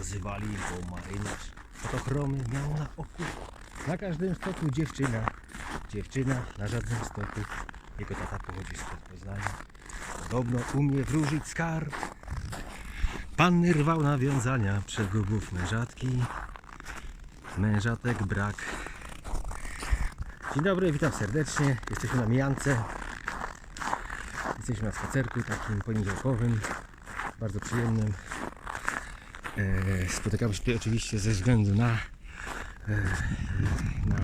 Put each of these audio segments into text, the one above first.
nazywali go marynarz. Fotochromy miał na oku. Na każdym stoku dziewczyna. Dziewczyna na żadnym stoku. Jego tata pochodzi z Poznania. Podobno umie wróżyć skarb. Panny rwał nawiązania przegubów mężatki. Mężatek brak. Dzień dobry, witam serdecznie. Jesteśmy na Mijance. Jesteśmy na spacerku takim poniedziałkowym, bardzo przyjemnym. E, spotykamy się oczywiście ze względu na, e, na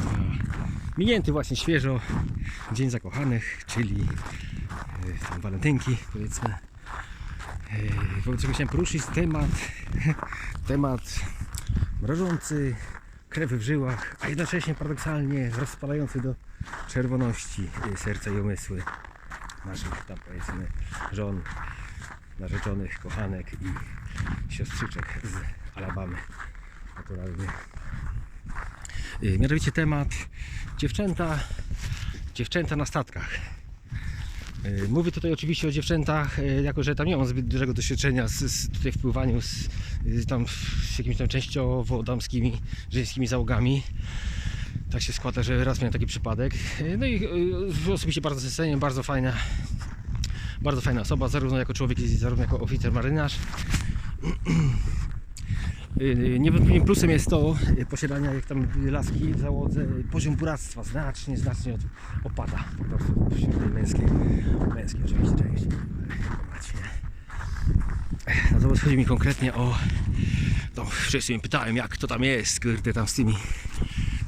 minięty właśnie świeżo Dzień Zakochanych, czyli e, tam walentynki powiedzmy. Wobec czego chciałem poruszyć temat, temat mrożący krew w żyłach, a jednocześnie paradoksalnie rozpalający do czerwoności serca i umysły naszych tam powiedzmy żon, narzeczonych, kochanek i siostrzyczek z Alabamy naturalnie. Y, Mianowicie temat dziewczęta, dziewczęta na statkach. Y, Mówię tutaj oczywiście o dziewczętach, y, jako że tam nie mam zbyt dużego doświadczenia z, z tutaj w pływaniu z, tam, z jakimiś tam częściowo damskimi, żeńskimi załogami. Tak się składa, że raz miałem taki przypadek. No i osobiście bardzo cenię, bardzo fajna, bardzo fajna osoba, zarówno jako człowiek, jak i zarówno jako oficer marynarz. Y, Niewątpliwym plusem jest to y, posiadania jak tam laski w załodze, y, poziom buractwa znacznie, znacznie opada po prostu wśród tej męskiej, męskiej oczywiście części. Natomiast chodzi mi konkretnie o no, wcześniej pytałem jak to tam jest, kurde, tam z tymi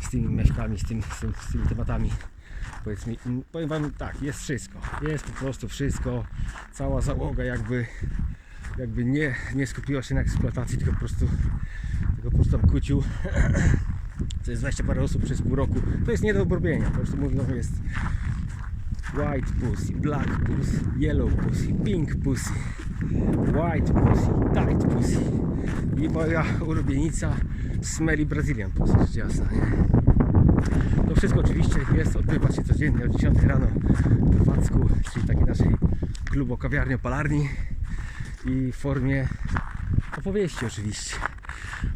z tymi meszkami, z, tym, z, tym, z tymi tematami. Powiedz mi, powiem wam tak, jest wszystko. Jest po prostu wszystko. Cała załoga jakby jakby nie, nie skupiła się na eksploatacji, tylko po prostu tylko po prostu tam kucił. To jest 20 parę osób przez pół roku. To jest nie do obrobienia. Po prostu mówią, jest white pussy, black pussy, yellow pussy, pink pussy, white pussy, tight pussy. I moja ulubienica smelly Brazilian pussy, rzecz jasna, nie? Wszystko oczywiście jest, odbywa się codziennie o 10 rano w Wacku, czyli takiej naszej klubo kawiarni palarni i w formie opowieści oczywiście.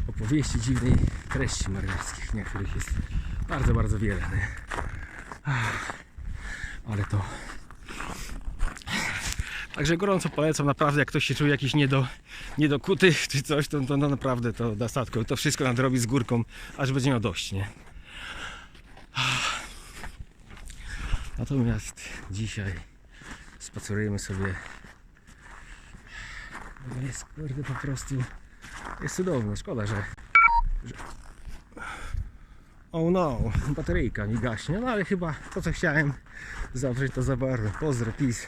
Opowieści dziwnej treści marynarskich, nie, których jest bardzo, bardzo wiele. Nie? Ale to... Także gorąco polecam, naprawdę jak ktoś się czuje jakiś niedo, niedokuty czy coś, to, to no naprawdę to da statko. To wszystko nadrobi z górką, aż będzie miał dość, nie? Natomiast dzisiaj spacerujemy sobie. No Jest kurde po prostu jest cudownie. Szkoda, że, że... Oh no, bateryjka mi gaśnie, no ale chyba to co chciałem zawrzeć to za bardzo. Pozdro, peace.